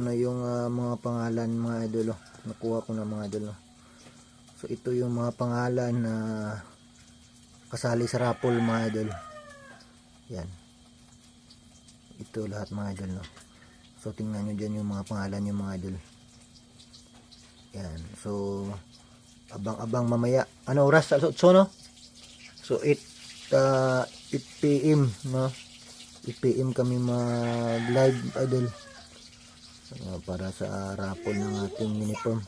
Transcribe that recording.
na yung ah, mga pangalan mga idol. Oh. Nakuha ko na mga idol. Oh. So ito yung mga pangalan na kasali sa raffle mga idol. Yan. Ito lahat mga idol. No? So tingnan nyo dyan yung mga pangalan yung mga idol. Yan. So abang-abang mamaya. Ano oras? So, so no? So 8 uh, 8 PM no? 8 PM kami mag live idol. Ah, para sa raffle ng ating uniform.